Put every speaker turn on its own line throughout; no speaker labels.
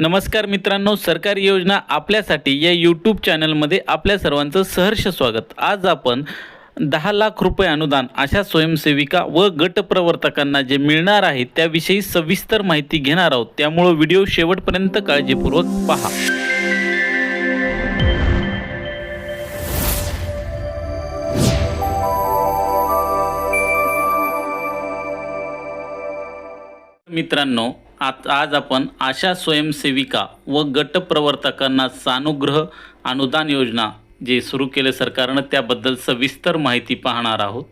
नमस्कार मित्रांनो सरकारी योजना आपल्यासाठी या यूट्यूब चॅनलमध्ये आपल्या सर्वांचं सहर्ष स्वागत. आज आपण दहा लाख रुपये अनुदान अशा स्वयंसेविका व गटप्रवर्तकांना जे मिळणार आहे त्याविषयी सविस्तर माहिती घेणार आहोत. त्यामुळं व्हिडिओ शेवटपर्यंत काळजीपूर्वक पहा. मित्रांनो आत आज आपण आशा स्वयंसेविका व गटप्रवर्तकांना सानुग्रह अनुदान योजना जे सुरू केले सरकारनं त्याबद्दल सविस्तर माहिती पाहणार आहोत.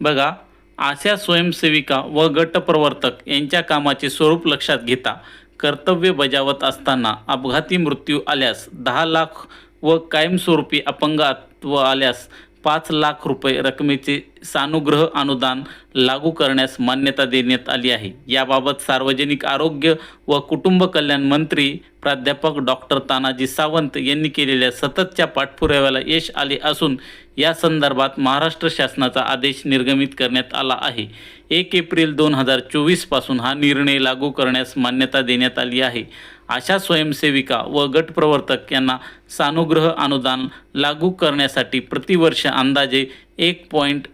बघा आशा स्वयंसेविका व गटप्रवर्तक यांच्या कामाचे स्वरूप लक्षात घेता कर्तव्य बजावत असताना अपघाती मृत्यू आल्यास दहा लाख व कायमस्वरूपी अपंगत्व आल्यास पाच लाख रुपये रकमेचे सानुग्रह अनुदान लागू करण्यास मान्यता देण्यात आली आहे. याबाबत सार्वजनिक आरोग्य व कुटुंब कल्याण मंत्री प्राध्यापक डॉक्टर तानाजी सावंत यांनी केलेल्या सततच्या पाठपुराव्याला यश आले असून या संदर्भात महाराष्ट्र शासनाचा आदेश निर्गमित करण्यात आला आहे. एक एप्रिल दोन हजार चोवीसपासून हा निर्णय लागू करण्यास मान्यता देण्यात आली आहे. अशा स्वयंसेविका व गटप्रवर्तक यांना सानुग्रह अनुदान लागू करण्यासाठी प्रतिवर्ष अंदाजे एक पॉईंट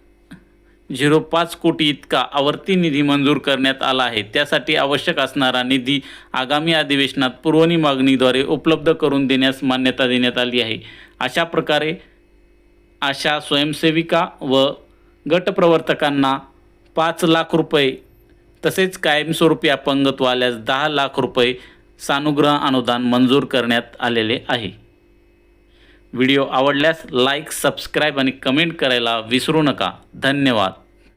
झिरो पाच कोटी इतका आवर्ती निधी मंजूर करण्यात आला आहे. त्यासाठी आवश्यक असणारा निधी आगामी अधिवेशनात पुरवणी मागणीद्वारे उपलब्ध करून देण्यास मान्यता देण्यात आली आहे. अशा प्रकारे अशा स्वयंसेविका व गटप्रवर्तकांना पाच लाख रुपये तसेच कायमस्वरूपी अपंगत्व आल्यास दहा लाख रुपये सानुग्रह अनुदान मंजूर करण्यात आलेले आहे. व्हिडिओ आवडल्यास लाईक सबस्क्राईब आणि कमेंट करायला विसरू नका. धन्यवाद.